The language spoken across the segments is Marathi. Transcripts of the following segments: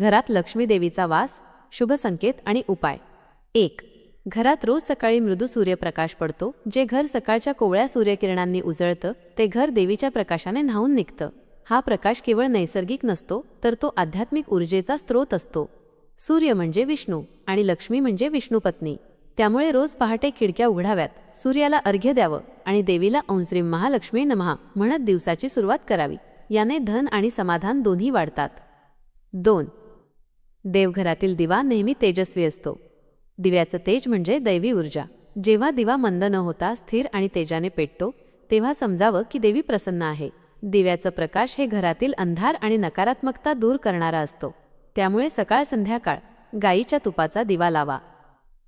घरात लक्ष्मी देवीचा वास शुभ संकेत आणि उपाय. एक घरात रोज सकाळी मृदू सूर्यप्रकाश पडतो जे घर सकाळच्या कोवळ्या सूर्यकिरणांनी उजळतं ते घर देवीच्या प्रकाशाने न्हावून निघतं. हा प्रकाश केवळ नैसर्गिक नसतो तर तो आध्यात्मिक ऊर्जेचा स्रोत असतो. सूर्य म्हणजे विष्णू आणि लक्ष्मी म्हणजे विष्णुपत्नी. त्यामुळे रोज पहाटे खिडक्या उघडाव्यात सूर्याला अर्घ्य द्यावं आणि देवीला औंश्रीम महालक्ष्मी नमहा म्हणत दिवसाची सुरुवात करावी. याने धन आणि समाधान दोन्ही वाढतात. दोन देवघरातील दिवा नेहमी तेजस्वी असतो. दिव्याचं तेज म्हणजे दैवी ऊर्जा. जेव्हा दिवा मंद न होता स्थिर आणि तेजाने पेटतो तेव्हा समजावं की देवी प्रसन्न आहे. दिव्याचं प्रकाश हे घरातील अंधार आणि नकारात्मकता दूर करणारा असतो. त्यामुळे सकाळ संध्याकाळ गाईच्या तुपाचा दिवा लावा.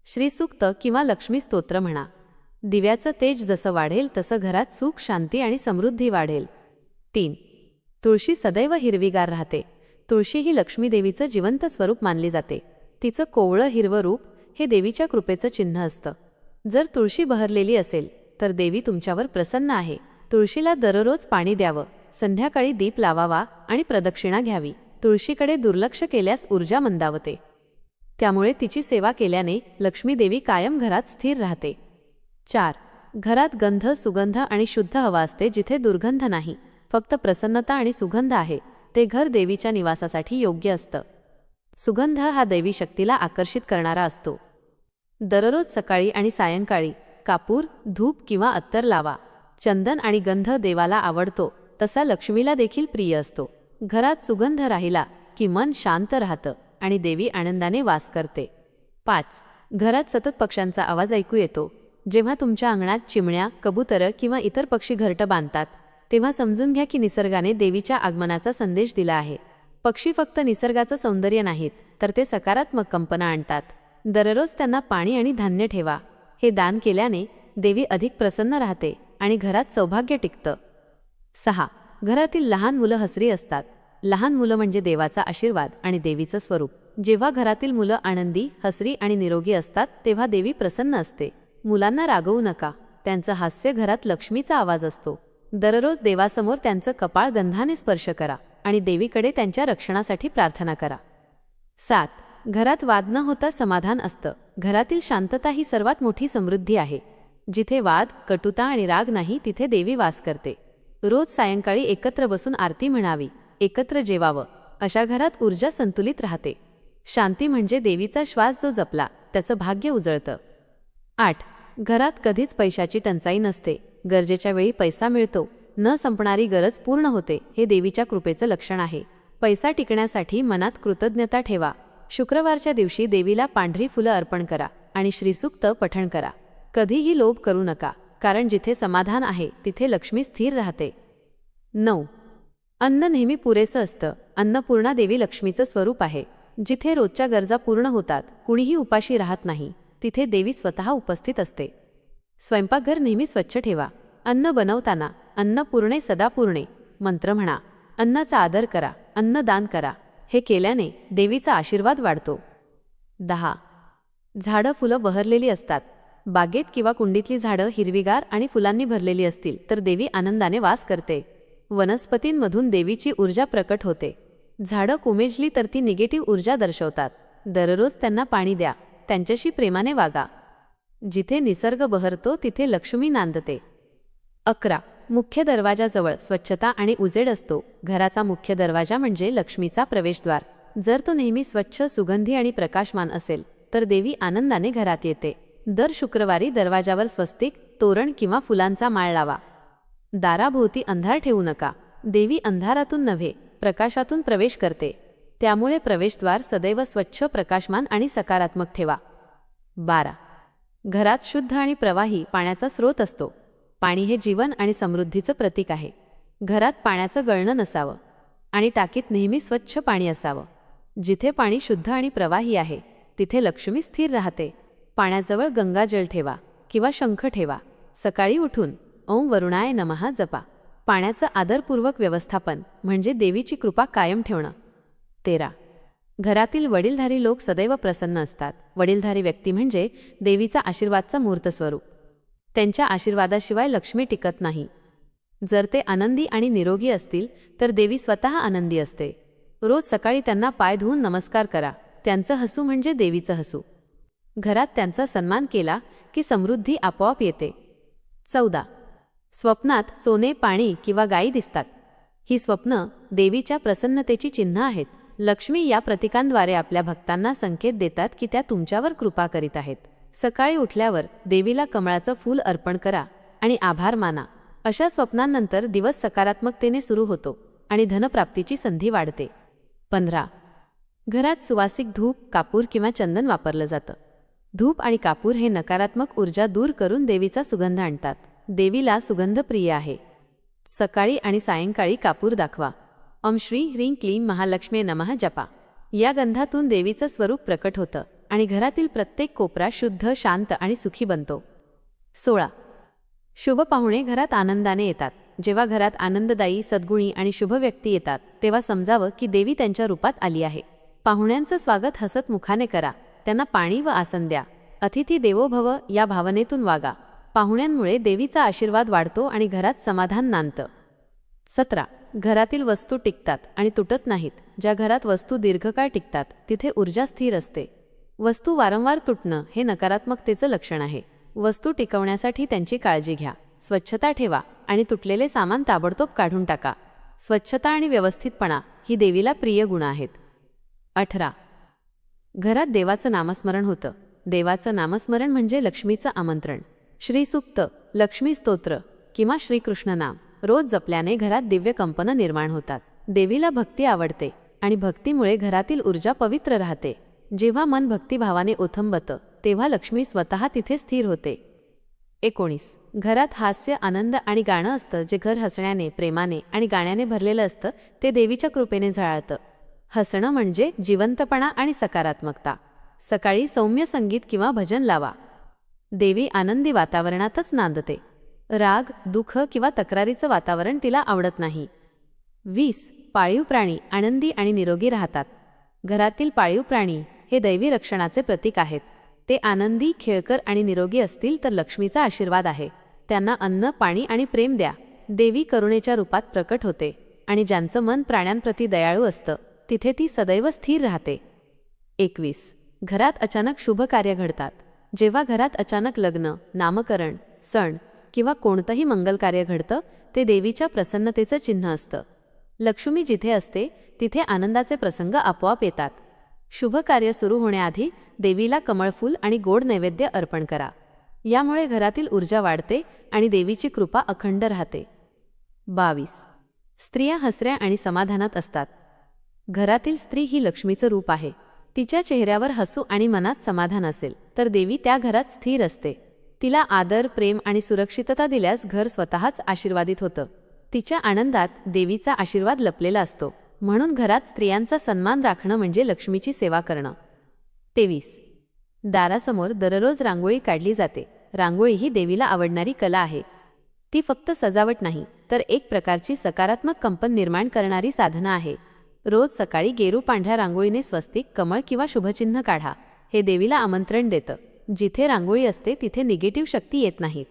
श्रीसूक्त किंवा लक्ष्मी स्तोत्र म्हणा. दिव्याचं तेज जसं वाढेल तसं घरात सुख शांती आणि समृद्धी वाढेल. तीन. तुळशी सदैव हिरवीगार राहते. तुळशी ही लक्ष्मी देवीचं जिवंत स्वरूप मानली जाते. तिचं कोवळं हिरवं रूप हे देवीच्या कृपेचं चिन्ह असतं. जर तुळशी बहरलेली असेल तर देवी तुमच्यावर प्रसन्न आहे. तुळशीला दररोज पाणी द्यावं संध्याकाळी दीप लावावा आणि प्रदक्षिणा घ्यावी. तुळशीकडे दुर्लक्ष केल्यास ऊर्जा मंदावते. त्यामुळे तिची सेवा केल्याने लक्ष्मी देवी कायम घरात स्थिर राहते. चार. घरात गंध सुगंध आणि शुद्ध हवा असते जिथे दुर्गंध नाही. फक्त प्रसन्नता आणि सुगंध आहे. ते घर देवीच्या निवासासाठी योग्य असतं. सुगंध हा दैवी शक्तीला आकर्षित करणारा असतो. दररोज सकाळी आणि सायंकाळी कापूर धूप किंवा अत्तर लावा. चंदन आणि गंध देवाला आवडतो तसा लक्ष्मीला देखील प्रिय असतो. घरात सुगंध राहिला की मन शांत राहतं आणि देवी आनंदाने वास करते. पाच. घरात सतत पक्ष्यांचा आवाज ऐकू येतो. जेव्हा तुमच्या अंगणात चिमण्या कबुतरं किंवा इतर पक्षी घरटं बांधतात तेव्हा समजून घ्या की निसर्गाने देवीच्या आगमनाचा संदेश दिला आहे. पक्षी फक्त निसर्गाचं सौंदर्य नाहीत तर ते सकारात्मक कंपना आणतात. दररोज त्यांना पाणी आणि धान्य ठेवा. हे दान केल्याने देवी अधिक प्रसन्न राहते आणि घरात सौभाग्य टिकतं. सहा. घरातील लहान मुलं हसरी असतात. लहान मुलं म्हणजे देवाचा आशीर्वाद आणि देवीचं स्वरूप. जेव्हा घरातील मुलं आनंदी हसरी आणि निरोगी असतात तेव्हा देवी प्रसन्न असते. मुलांना रागवू नका. त्यांचं हास्य घरात लक्ष्मीचा आवाज असतो. दररोज देवासमोर त्यांचं कपाळ गंधाने स्पर्श करा आणि देवीकडे त्यांच्या रक्षणासाठी प्रार्थना करा. सात घरात वाद न होता समाधान असतं. घरातील शांतता ही सर्वात मोठी समृद्धी आहे. जिथे वाद कटुता आणि राग नाही तिथे देवी वास करते. रोज सायंकाळी एकत्र बसून आरती म्हणावी एकत्र जेवावं अशा घरात ऊर्जा संतुलित राहते. शांती म्हणजे देवीचा श्वास जो जपला त्याचं भाग्य उजळतं. आठ घरात कधीच पैशाची टंचाई नसते. गरजेच्या वेळी पैसा मिळतो. न संपणारी गरज पूर्ण होते हे देवीच्या कृपेचं लक्षण आहे. पैसा टिकण्यासाठी मनात कृतज्ञता ठेवा. शुक्रवारच्या दिवशी देवीला पांढरी फुलं अर्पण करा आणि श्रीसूक्त पठण करा. कधीही लोभ करू नका कारण जिथे समाधान आहे तिथे लक्ष्मी स्थिर राहते. नऊ. अन्न नेहमी पुरेसं असतं. अन्नपूर्णा देवी लक्ष्मीचं स्वरूप आहे. जिथे रोजच्या गरजा पूर्ण होतात कुणीही उपाशी राहत नाही. तिथे देवी स्वतः उपस्थित असते. स्वयंपाकघर नेहमी स्वच्छ ठेवा. अन्न बनवताना अन्न पूर्णे सदा पूर्णे. मंत्र म्हणा अन्नाचा आदर करा अन्न दान करा. हे केल्याने देवीचा आशीर्वाद वाढतो. दहा. झाडं फुलं बहरलेली असतात. बागेत किंवा कुंडीतली झाडं हिरवीगार आणि फुलांनी भरलेली असतील तर देवी आनंदाने वास करते. वनस्पतींमधून देवीची ऊर्जा प्रकट होते. झाडं कोमेजली तर ती निगेटिव्ह ऊर्जा दर्शवतात. दररोज त्यांना पाणी द्या. त्यांच्याशी प्रेमाने वागा. जिथे निसर्ग बहरतो तिथे लक्ष्मी नांदते. अकरा. मुख्य दरवाजाजवळ स्वच्छता आणि उजेड असतो. घराचा मुख्य दरवाजा म्हणजे लक्ष्मीचा प्रवेशद्वार. जर तो नेहमी स्वच्छ सुगंधी आणि प्रकाशमान असेल तर देवी आनंदाने घरात येते. दर शुक्रवारी दरवाजावर स्वस्तिक तोरण किंवा फुलांचा माळ लावा. दाराभोवती अंधार ठेवू नका. देवी अंधारातून नव्हे प्रकाशातून प्रवेश करते. त्यामुळे प्रवेशद्वार सदैव स्वच्छ प्रकाशमान आणि सकारात्मक ठेवा. बारा. घरात शुद्ध आणि प्रवाही पाण्याचा स्रोत असतो. पाणी हे जीवन आणि समृद्धीचं प्रतीक आहे. घरात पाण्याचं गळणं नसावं आणि टाकीत नेहमी स्वच्छ पाणी असावं. जिथे पाणी शुद्ध आणि प्रवाही आहे तिथे लक्ष्मी स्थिर राहते. पाण्याजवळ गंगाजल ठेवा किंवा शंख ठेवा. सकाळी उठून ओम वरुणाय नमहा जपा. पाण्याचं आदरपूर्वक व्यवस्थापन म्हणजे देवीची कृपा कायम ठेवणं. तेरा. घरातील वडीलधारी लोक सदैव प्रसन्न असतात. वडीलधारी व्यक्ती म्हणजे देवीचा आशीर्वादचं मूर्त स्वरूप त्यांच्या आशीर्वादाशिवाय लक्ष्मी टिकत नाही. जर ते आनंदी आणि निरोगी असतील तर देवी स्वतः आनंदी असते. रोज सकाळी त्यांना पाय धुवून नमस्कार करा. त्यांचं हसू म्हणजे देवीचं हसू. घरात त्यांचा सन्मान केला की समृद्धी आपोआप येते. चौदा. स्वप्नात सोने पाणी किंवा गायी दिसतात. ही स्वप्न देवीच्या प्रसन्नतेची चिन्ह आहेत. लक्ष्मी या प्रतीकांद्वारे आपल्या भक्तांना संकेत देतात की त्या तुमच्यावर कृपा करीत आहेत. सकाळी उठल्यावर देवीला कमळाचं फूल अर्पण करा आणि आभार माना. अशा स्वप्नांनंतर दिवस सकारात्मकतेने सुरू होतो आणि धनप्राप्तीची संधी वाढते. पंधरा. घरात सुवासिक धूप कापूर किंवा चंदन वापरलं जातं. धूप आणि कापूर हे नकारात्मक ऊर्जा दूर करून देवीचा सुगंध आणतात. देवीला सुगंध प्रिय आहे. सकाळी आणि सायंकाळी कापूर दाखवा. ओम श्री ह्रीं क्लीं महालक्ष्मी नमः जपा. या गंधातून देवीचं स्वरूप प्रकट होतं आणि घरातील प्रत्येक कोपरा शुद्ध शांत आणि सुखी बनतो. सोळा. शुभ पाहुणे घरात आनंदाने येतात. जेव्हा घरात आनंददायी सद्गुणी आणि शुभ व्यक्ती येतात तेव्हा समजावं की देवी त्यांच्या रूपात आली आहे. पाहुण्यांचं स्वागत हसत मुखाने करा. त्यांना पाणी व आसन द्या. अतिथी देवो भव या भावनेतून वागा. पाहुण्यांमुळे देवीचा आशीर्वाद वाढतो आणि घरात समाधान नांदतं. सतरा. घरातील वस्तू टिकतात आणि तुटत नाहीत. ज्या घरात वस्तू दीर्घकाळ टिकतात तिथे ऊर्जा स्थिर असते. वस्तू वारंवार तुटणं हे नकारात्मकतेचं लक्षण आहे. वस्तू टिकवण्यासाठी त्यांची काळजी घ्या. स्वच्छता ठेवा आणि तुटलेले सामान ताबडतोब काढून टाका. स्वच्छता आणि व्यवस्थितपणा ही देवीला प्रिय गुण आहेत. अठरा. घरात देवाचं नामस्मरण होतं. देवाचं नामस्मरण म्हणजे लक्ष्मीचं आमंत्रण. श्रीसुक्त लक्ष्मी स्तोत्र किंवा श्रीकृष्ण नाम. रोज जपल्याने घरात दिव्य कंपनं निर्माण होतात. देवीला भक्ती आवडते आणि भक्तीमुळे घरातील ऊर्जा पवित्र राहते. जेव्हा मन भक्तिभावाने ओथंबतं तेव्हा लक्ष्मी स्वतः तिथे स्थिर होते. एकोणीस. घरात हास्य आनंद आणि गाणं असतं जे घर हसण्याने प्रेमाने आणि गाण्याने भरलेलं असतं ते देवीच्या कृपेने झळाळतं. हसणं म्हणजे जिवंतपणा आणि सकारात्मकता. सकाळी सौम्य संगीत किंवा भजन लावा. देवी आनंदी वातावरणातच नांदते. राग दुःख किंवा तक्रारीचं वातावरण तिला आवडत नाही. वीस पाळीव प्राणी आनंदी आणि निरोगी राहतात. घरातील पाळीव प्राणी हे दैवी रक्षणाचे प्रतीक आहेत. ते आनंदी खेळकर आणि निरोगी असतील तर लक्ष्मीचा आशीर्वाद आहे. त्यांना अन्न पाणी आणि प्रेम द्या. देवी करुणेच्या रूपात प्रकट होते आणि ज्यांचं मन प्राण्यांप्रती दयाळू असतं तिथे ती सदैव स्थिर राहते. एकवीस घरात अचानक शुभ कार्य घडतात. जेव्हा घरात अचानक लग्न नामकरण सण किंवा कोणतंही मंगल कार्य घडतं ते देवीच्या प्रसन्नतेचं चिन्ह असतं. लक्ष्मी जिथे असते तिथे आनंदाचे प्रसंग आपोआप येतात. शुभ कार्य सुरू होण्याआधी देवीला कमळफूल आणि गोड नैवेद्य अर्पण करा. यामुळे घरातील ऊर्जा वाढते आणि देवीची कृपा अखंड राहते. बावीस. स्त्रिया हसऱ्या आणि समाधानात असतात. घरातील स्त्री ही लक्ष्मीचं रूप आहे. तिच्या चेहऱ्यावर हसू आणि मनात समाधान असेल तर देवी त्या घरात स्थिर असते. तिला आदर प्रेम आणि सुरक्षितता दिल्यास घर स्वतःच आशीर्वादित होतं. तिच्या आनंदात देवीचा आशीर्वाद लपलेला असतो. म्हणून घरात स्त्रियांचा सन्मान राखणं म्हणजे लक्ष्मीची सेवा करणं. तेवीस. दारासमोर दररोज रांगोळी काढली जाते. रांगोळी ही देवीला आवडणारी कला आहे. ती फक्त सजावट नाही तर एक प्रकारची सकारात्मक कंपन निर्माण करणारी साधना आहे. रोज सकाळी गेरू पांढऱ्या रांगोळीने स्वस्तिक कमळ किंवा शुभचिन्ह काढा. हे देवीला आमंत्रण देतं. जिथे रांगोळी असते तिथे निगेटिव्ह शक्ती येत नाहीत.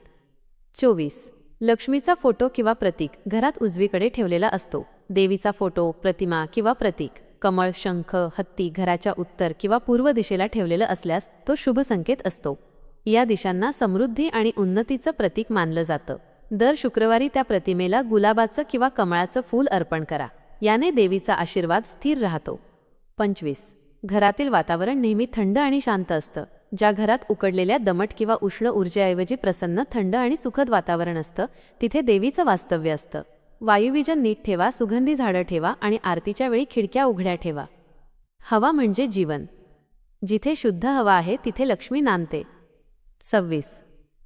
चोवीस. लक्ष्मीचा फोटो किंवा प्रतीक घरात उजवीकडे ठेवलेला असतो. देवीचा फोटो प्रतिमा किंवा प्रतीक कमळ शंख हत्ती घराच्या उत्तर किंवा पूर्व दिशेला ठेवलेलं असल्यास तो शुभ संकेत असतो. या दिशांना समृद्धी आणि उन्नतीचं प्रतीक मानलं जातं. दर शुक्रवारी त्या प्रतिमेला गुलाबाचं किंवा कमळाचं फूल अर्पण करा. याने देवीचा आशीर्वाद स्थिर राहतो. पंचवीस. घरातील वातावरण नेहमी थंड आणि शांत असतं. ज्या घरात उकडलेल्या दमट किंवा उष्ण ऊर्जेऐवजी प्रसन्न थंड आणि सुखद वातावरण असतं तिथे देवीचं वास्तव्य असतं. वायुविजन नीट ठेवा सुगंधी झाडं ठेवा आणि आरतीच्या वेळी खिडक्या उघड्या ठेवा. हवा म्हणजे जीवन. जिथे शुद्ध हवा आहे तिथे लक्ष्मी नांदते. सव्वीस.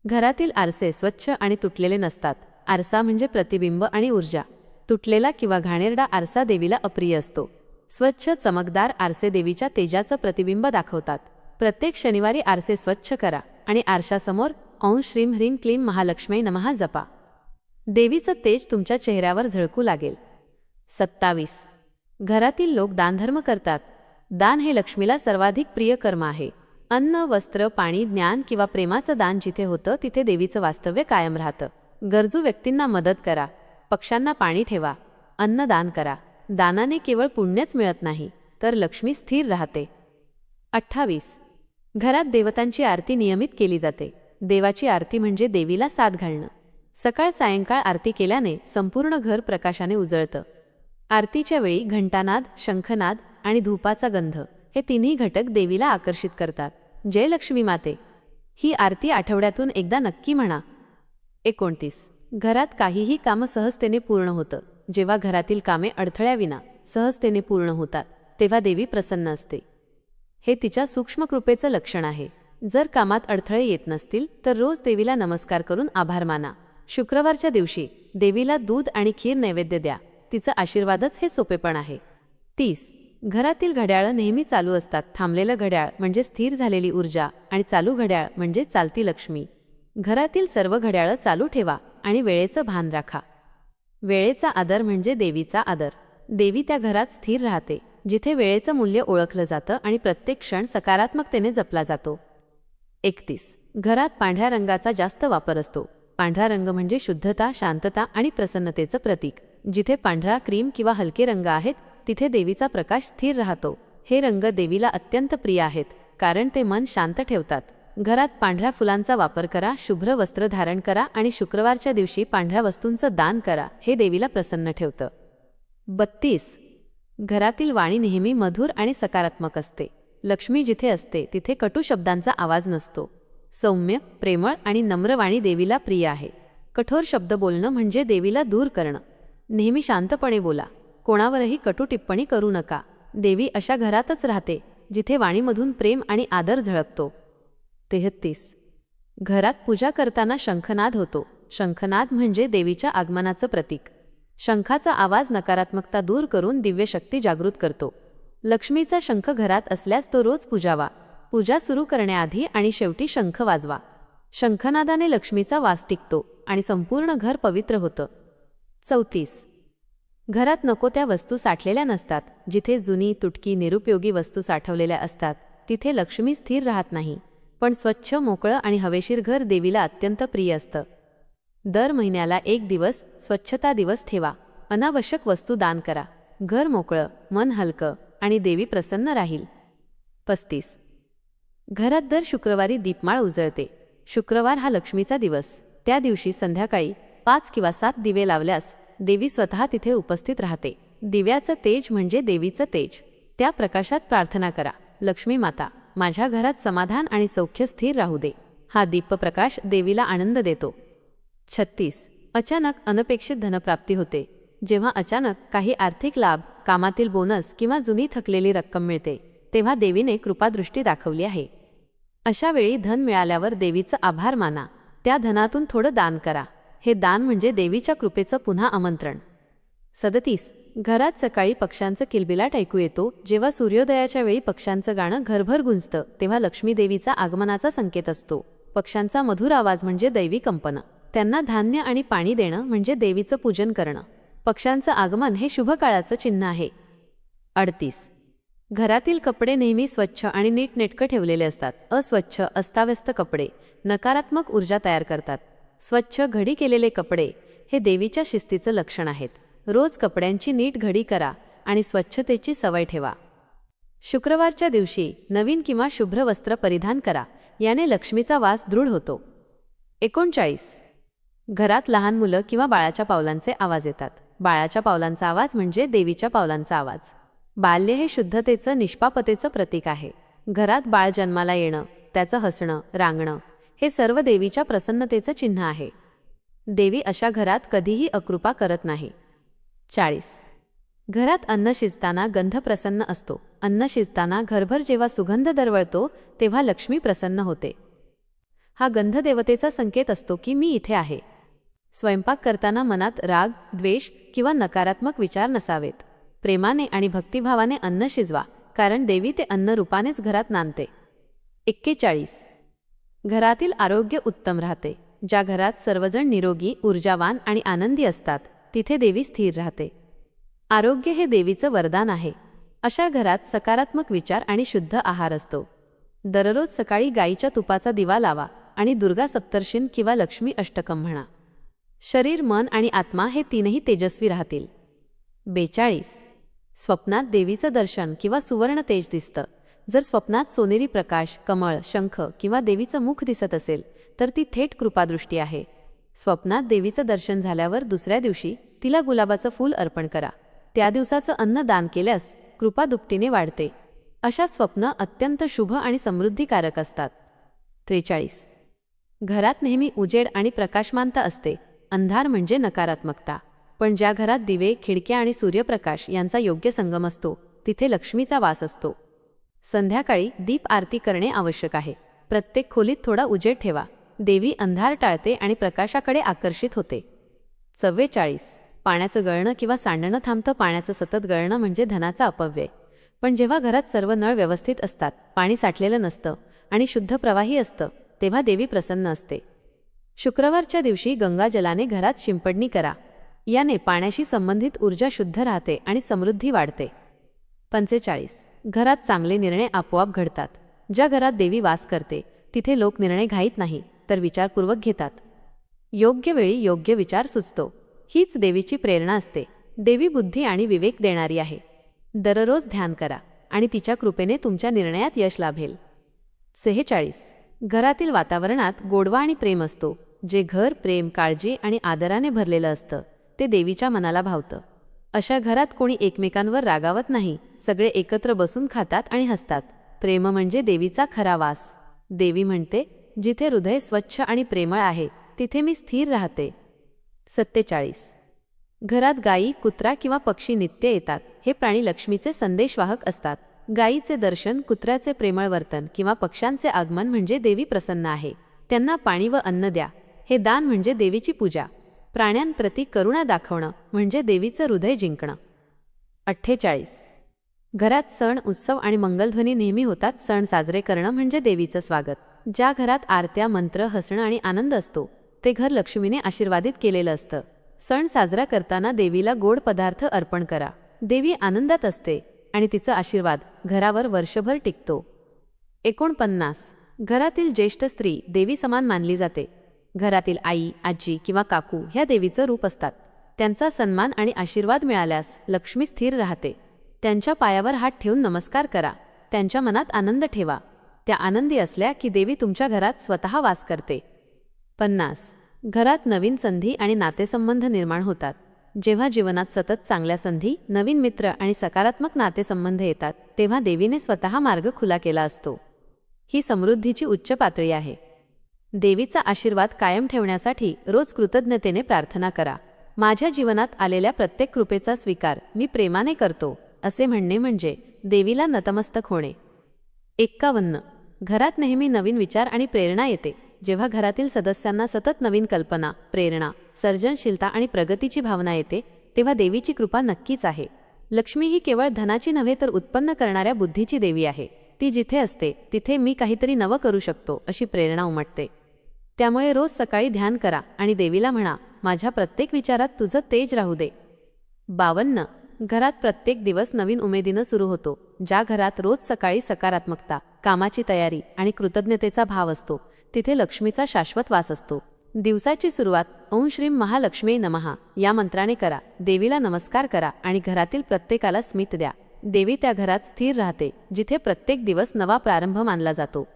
घरातील आरसे स्वच्छ आणि तुटलेले नसतात. आरसा म्हणजे प्रतिबिंब आणि ऊर्जा. तुटलेला किंवा घाणेरडा आरसा देवीला अप्रिय असतो. स्वच्छ चमकदार आरसे देवीच्या तेजाचं प्रतिबिंब दाखवतात. प्रत्येक शनिवारी आरसे स्वच्छ करा आणि आरशासमोर औं श्रीम ह्रीं क्लीं महालक्ष्मी नमहा जपा. देवीचं तेज तुमच्या चेहऱ्यावर झळकू लागेल. सत्तावीस. घरातील लोक दानधर्म करतात. दान हे लक्ष्मीला सर्वाधिक प्रिय कर्म आहे. अन्न वस्त्र पाणी ज्ञान किंवा प्रेमाचं दान जिथे होतं तिथे देवीचं वास्तव्य कायम राहतं. गरजू व्यक्तींना मदत करा. पक्ष्यांना पाणी ठेवा. अन्न दान करा. दानाने केवळ पुण्यच मिळत नाही तर लक्ष्मी स्थिर राहते. अठ्ठावीस. घरात देवतांची आरती नियमित केली जाते. देवाची आरती म्हणजे देवीला साथ घालणं. सकाळ सायंकाळ आरती केल्याने संपूर्ण घर प्रकाशाने उजळतं. आरतीच्या वेळी घंटानाद शंखनाद आणि धूपाचा गंध हे तिन्ही घटक देवीला आकर्षित करतात. जय लक्ष्मी माते. ही आरती आठवड्यातून एकदा नक्की म्हणा. एकोणतीस. घरात काहीही कामं सहजतेने पूर्ण होतं. जेव्हा घरातील कामे अडथळ्याविना सहजतेने पूर्ण होतात तेव्हा देवी प्रसन्न असते. हे तिच्या सूक्ष्म कृपेचं लक्षण आहे. जर कामात अडथळे येत नसतील तर रोज देवीला नमस्कार करून आभार माना. शुक्रवारच्या दिवशी देवीला दूध आणि खीर नैवेद्य द्या. तिचं आशीर्वादच हे सोपेपण आहे. तीस. घरातील घड्याळं नेहमी चालू असतात. थांबलेलं घड्याळ म्हणजे स्थिर झालेली ऊर्जा आणि चालू घड्याळ म्हणजे चालती लक्ष्मी. घरातील सर्व घड्याळं चालू ठेवा आणि वेळेचं भान राखा. वेळेचा आदर म्हणजे देवीचा आदर. देवी त्या घरात स्थिर राहते. जिथे वेळेचं मूल्य ओळखलं जातं आणि प्रत्येक क्षण सकारात्मकतेने जपला जातो. एकतीस. घरात पांढऱ्या रंगाचा जास्त वापर असतो. पांढरा रंग म्हणजे शुद्धता शांतता आणि प्रसन्नतेचं प्रतीक. जिथे पांढरा क्रीम किंवा हलके रंग आहेत तिथे देवीचा प्रकाश स्थिर राहतो. हे रंग देवीला अत्यंत प्रिय आहेत कारण ते मन शांत ठेवतात. घरात पांढऱ्या फुलांचा वापर करा शुभ्र वस्त्र धारण करा आणि शुक्रवारच्या दिवशी पांढऱ्या वस्तूंचं दान करा हे देवीला प्रसन्न ठेवतं. बत्तीस. घरातील वाणी नेहमी मधुर आणि सकारात्मक असते. लक्ष्मी जिथे असते तिथे कटू शब्दांचा आवाज नसतो. सौम्य प्रेमळ आणि नम्र वाणी देवीला प्रिय आहे. कठोर शब्द बोलणं म्हणजे देवीला दूर करणं. नेहमी शांतपणे बोला. कोणावरही कटू टिप्पणी करू नका. देवी अशा घरातच राहते जिथे वाणीमधून प्रेम आणि आदर झळकतो. तेहत्तीस. घरात पूजा करताना शंखनाद होतो. शंखनाद म्हणजे देवीच्या आगमनाचं प्रतीक. शंखाचा आवाज नकारात्मकता दूर करून दिव्य शक्ती जागृत करतो. लक्ष्मीचा शंख घरात असल्यास तो रोज पूजावा. पूजा सुरू करण्याआधी आणि शेवटी शंख वाजवा. शंखनादाने लक्ष्मीचा वास टिकतो आणि संपूर्ण घर पवित्र होतं. चौतीस. घरात नको त्या वस्तू साठलेल्या नसतात. जिथे जुनी तुटकी निरुपयोगी वस्तू साठवलेल्या असतात तिथे लक्ष्मी स्थिर राहत नाही. पण स्वच्छ मोकळं आणि हवेशीर घर देवीला अत्यंत प्रिय असतं. दर महिन्याला एक दिवस स्वच्छता दिवस ठेवा. अनावश्यक वस्तू दान करा. घर मोकळं मन हलकं आणि देवी प्रसन्न राहील. पस्तीस. घरात दर शुक्रवारी दीपमाळ उजळते. शुक्रवार हा लक्ष्मीचा दिवस. त्या दिवशी संध्याकाळी पाच किंवा सात दिवे लावल्यास देवी स्वतः तिथे उपस्थित राहते. दिव्याचं तेज म्हणजे देवीचं तेज. त्या प्रकाशात प्रार्थना करा. लक्ष्मी माता माझ्या घरात समाधान आणि सौख्य स्थिर राहू दे. हा दीपप्रकाश देवीला आनंद देतो. छत्तीस. अचानक अनपेक्षित धनप्राप्ती होते. जेव्हा अचानक काही आर्थिक लाभ कामातील बोनस किंवा जुनी थकलेली रक्कम मिळते तेव्हा देवीने कृपादृष्टी दाखवली आहे. अशा वेळी धन मिळाल्यावर देवीचं आभार माना. त्या धनातून थोडं दान करा. हे दान म्हणजे देवीच्या कृपेचं पुन्हा आमंत्रण. सदतीस. घरात सकाळी पक्ष्यांचं किलबिलाट ऐकू येतो जेव्हा सूर्योदयाच्या वेळी पक्ष्यांचं गाणं घरभर गुंजतं तेव्हा लक्ष्मी देवीचा आगमनाचा संकेत असतो. पक्ष्यांचा मधुर आवाज म्हणजे दैवी कंपन. त्यांना धान्य आणि पाणी देणं म्हणजे देवीचं पूजन करणं. पक्ष्यांचं आगमन हे शुभ काळाचं चिन्ह आहे. अडतीस. घरातील कपडे नेहमी स्वच्छ आणि नीटनेटकं ठेवलेले असतात. अस्वच्छ अस्ताव्यस्त कपडे. नकारात्मक ऊर्जा तयार करतात. स्वच्छ घडी केलेले कपडे हे देवीच्या शिस्तीचं लक्षण आहेत. रोज कपड्यांची नीट घडी करा आणि स्वच्छतेची सवय ठेवा. शुक्रवारच्या दिवशी नवीन किंवा शुभ्र वस्त्र परिधान करा. याने लक्ष्मीचा वास दृढ होतो. एकोणचाळीस. घरात लहान मुलं किंवा बाळाच्या पावलांचे आवाज येतात. बाळाच्या पावलांचा आवाज म्हणजे देवीच्या पावलांचा आवाज. बाल्य हे शुद्धतेचं निष्पापतेचं प्रतीक आहे. घरात बाळ जन्माला येणं त्याचं हसणं रांगणं हे सर्व देवीच्या प्रसन्नतेचं चिन्ह आहे. देवी अशा घरात कधीही अकृपा करत नाही. चाळीस. घरात अन्न शिजताना गंध प्रसन्न असतो. अन्न शिजताना घरभर जेव्हा सुगंध दरवळतो तेव्हा लक्ष्मी प्रसन्न होते. हा गंध देवतेचा संकेत असतो की मी इथे आहे. स्वयंपाक करताना मनात राग द्वेष किंवा नकारात्मक विचार नसावेत. प्रेमाने आणि भक्तिभावाने अन्न शिजवा कारण देवी ते अन्न रूपानेच घरात नांदते. एक्केचाळीस. घरातील आरोग्य उत्तम राहते. ज्या घरात सर्वजण निरोगी ऊर्जावान आणि आनंदी असतात तिथे देवी स्थिर राहते. आरोग्य हे देवीचं वरदान आहे. अशा घरात सकारात्मक विचार आणि शुद्ध आहार असतो. दररोज सकाळी गाईच्या तुपाचा दिवा लावा आणि दुर्गा सप्तर्षीन किंवा लक्ष्मी अष्टकम म्हणा. शरीर मन आणि आत्मा हे तीनही तेजस्वी राहतील. बेचाळीस. स्वप्नात देवीचं दर्शन किंवा सुवर्ण तेज दिसतं. जर स्वप्नात सोनेरी प्रकाश कमळ शंख किंवा देवीचं मुख दिसत असेल तर ती थेट कृपादृष्टी आहे. स्वप्नात देवीचं दर्शन झाल्यावर दुसऱ्या दिवशी तिला गुलाबाचं फूल अर्पण करा. त्या दिवसाचं अन्न दान केल्यास कृपा दुपटीने वाढते. अशा स्वप्न अत्यंत शुभ आणि समृद्धिकारक असतात. त्रेचाळीस. घरात नेहमी उजेड आणि प्रकाशमानता असते. अंधार म्हणजे नकारात्मकता. पण ज्या घरात दिवे खिडक्या आणि सूर्यप्रकाश यांचा योग्य संगम असतो तिथे लक्ष्मीचा वास असतो. संध्याकाळी दीप आरती करणे आवश्यक आहे. प्रत्येक खोलीत थोडा उजेड ठेवा. देवी अंधार टाळते आणि प्रकाशाकडे आकर्षित होते. चव्वेचाळीस. पाण्याचं गळणं किंवा सांडणं थांबतं. पाण्याचं सतत गळणं म्हणजे धनाचा अपव्यय. पण जेव्हा घरात सर्व नळ व्यवस्थित असतात पाणी साठलेलं नसतं आणि शुद्ध प्रवाही असतं तेव्हा देवी प्रसन्न असते. शुक्रवारच्या दिवशी गंगाजलाने घरात शिंपडणी करा. याने पाण्याशी संबंधित ऊर्जा शुद्ध राहते आणि समृद्धी वाढते. पंचेचाळीस. घरात चांगले निर्णय आपोआप घडतात. ज्या घरात देवी वास करते तिथे लोक निर्णय घाईत नाही तर विचारपूर्वक घेतात. योग्य वेळी योग्य विचार सुचतो. हीच देवीची प्रेरणा असते. देवी बुद्धी आणि विवेक देणारी आहे. दररोज ध्यान करा आणि तिच्या कृपेने तुमच्या निर्णयात यश लाभेल. सेहेचाळीस. घरातील वातावरणात गोडवा आणि प्रेम असतो. जे घर प्रेम काळजी आणि आदराने भरलेलं असतं ते देवीच्या मनाला भावतं. अशा घरात कोणी एकमेकांवर रागावत नाही सगळे एकत्र बसून खातात आणि हसतात. प्रेम म्हणजे देवीचा खरा वास. देवी म्हणते जिथे हृदय स्वच्छ आणि प्रेमळ आहे तिथे मी स्थिर राहते. सत्तेचाळीस. घरात गायी कुत्रा किंवा पक्षी नित्य येतात हे प्राणी लक्ष्मीचे संदेशवाहक असतात. गायीचे दर्शन कुत्र्याचे प्रेमळ वर्तन किंवा पक्ष्यांचे आगमन म्हणजे देवी प्रसन्न आहे. त्यांना पाणी व अन्न द्या. हे दान म्हणजे देवीची पूजा. प्राण्यांप्रती करुणा दाखवणं म्हणजे देवीचं हृदय जिंकणं. अठ्ठेचाळीस. घरात सण उत्सव आणि मंगलध्वनी नेहमी होतात. सण साजरे करणं म्हणजे देवीचं स्वागत. ज्या घरात आरत्या मंत्र हसणं आणि आनंद असतो ते घर लक्ष्मीने आशीर्वादित केलेलं असतं. सण साजरा करताना देवीला गोड पदार्थ अर्पण करा. देवी आनंदात असते आणि तिचा आशीर्वाद घरावर वर्षभर टिकतो. एकोणपन्नास. घरातील ज्येष्ठ स्त्री देवी समान मानली जाते. घरातील आई आजी किंवा काकू ह्या देवीचं रूप असतात. त्यांचा सन्मान आणि आशीर्वाद मिळाल्यास लक्ष्मी स्थिर राहते. त्यांच्या पायावर हात ठेवून नमस्कार करा. त्यांच्या मनात आनंद ठेवा. त्या आनंदी असल्या की देवी तुमच्या घरात स्वतः वास करते. पन्नास. घरात नवीन संधी आणि नातेसंबंध निर्माण होतात. जेव्हा जीवनात सतत चांगल्या संधी नवीन मित्र आणि सकारात्मक नातेसंबंध येतात तेव्हा देवीने स्वतः मार्ग खुला केला असतो. ही समृद्धीची उच्च पातळी आहे. देवीचा आशीर्वाद कायम ठेवण्यासाठी रोज कृतज्ञतेने प्रार्थना करा. माझ्या जीवनात आलेल्या प्रत्येक कृपेचा स्वीकार मी प्रेमाने करतो असे म्हणणे म्हणजे देवीला नतमस्तक होणे. एक्कावन्न. घरात नेहमी नवीन विचार आणि प्रेरणा येते. जेव्हा घरातील सदस्यांना सतत नवीन कल्पना प्रेरणा सर्जनशीलता आणि प्रगतीची भावना येते तेव्हा देवीची कृपा नक्कीच आहे. लक्ष्मी ही केवळ धनाची नव्हे तर उत्पन्न करणाऱ्या बुद्धीची देवी आहे. ती जिथे असते तिथे मी काहीतरी नवं करू शकतो अशी प्रेरणा उमटते. त्यामुळे रोज सकाळी ध्यान करा आणि देवीला म्हणा माझ्या प्रत्येक विचारात तुझं तेज राहू दे. बावन्न. घरात प्रत्येक दिवस नवीन उमेदीनं सुरू होतो ज्या घरात रोज सकाळी सकारात्मकता कामाची तयारी आणि कृतज्ञतेचा भाव असतो तिथे लक्ष्मीचा शाश्वत वास असतो. दिवसाची सुरुवात ओं श्रीम महालक्ष्मी नमहा या मंत्राने करा देवीला नमस्कार करा आणि घरातील प्रत्येकाला स्मित द्या. देवी त्या घरात स्थिर राहते जिथे प्रत्येक दिवस नवा प्रारंभ मानला जातो.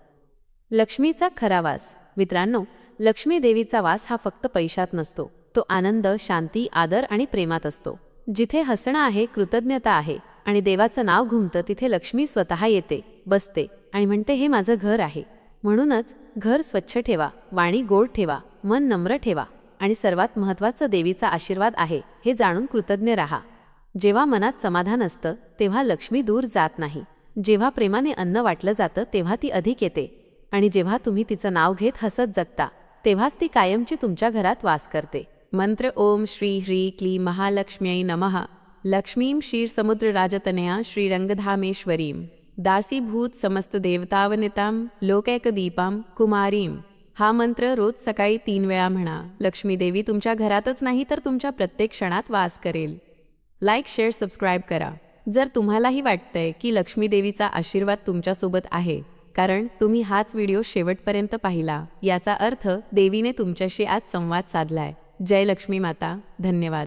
लक्ष्मीचा खरा वास. मित्रांनो लक्ष्मी देवीचा वास हा फक्त पैशात नसतो. तो आनंद शांती आदर आणि प्रेमात असतो. जिथे हसणं आहे कृतज्ञता आहे आणि देवाचं नाव घुमतं तिथे लक्ष्मी स्वतः येते बसते आणि म्हणते हे माझं घर आहे. म्हणूनच घर स्वच्छ ठेवा वाणी गोड ठेवा मन नम्र ठेवा आणि सर्वात महत्त्वाचं देवीचा आशीर्वाद आहे हे जाणून कृतज्ञ राहा. जेव्हा मनात समाधान असतं तेव्हा लक्ष्मी दूर जात नाही. जेव्हा प्रेमाने अन्न वाटलं जातं तेव्हा ती अधिक येते. आणि जेव्हा तुम्ही तिचं नाव घेत हसत जगता तेव्हाच ती कायमची तुमच्या घरात वास करते. मंत्र ओम श्री ह्री क्ली महालक्ष्म्यै नमः. लक्ष्मीं क्षीरसमुद्रराजतनया श्रीरङ्गधामेश्वरीं दासीभूत समस्त देवतावनितां लोकैकदीपां कुमारीं. हा मंत्र रोज सकाळी तीन वेळा म्हणा. लक्ष्मी देवी तुमच्या घरातच नाही तर तुमच्या प्रत्येक क्षणात वास करेल. लाईक शेअर सबस्क्राईब करा. जर तुम्हालाही वाटतंय की लक्ष्मी देवीचा आशीर्वाद तुमच्यासोबत आहे कारण तुम्ही हाच व्हिडिओ शेवटपर्यंत पाहिला. याचा अर्थ देवीने तुमच्याशी आज संवाद साधलाय. जय लक्ष्मी माता. धन्यवाद.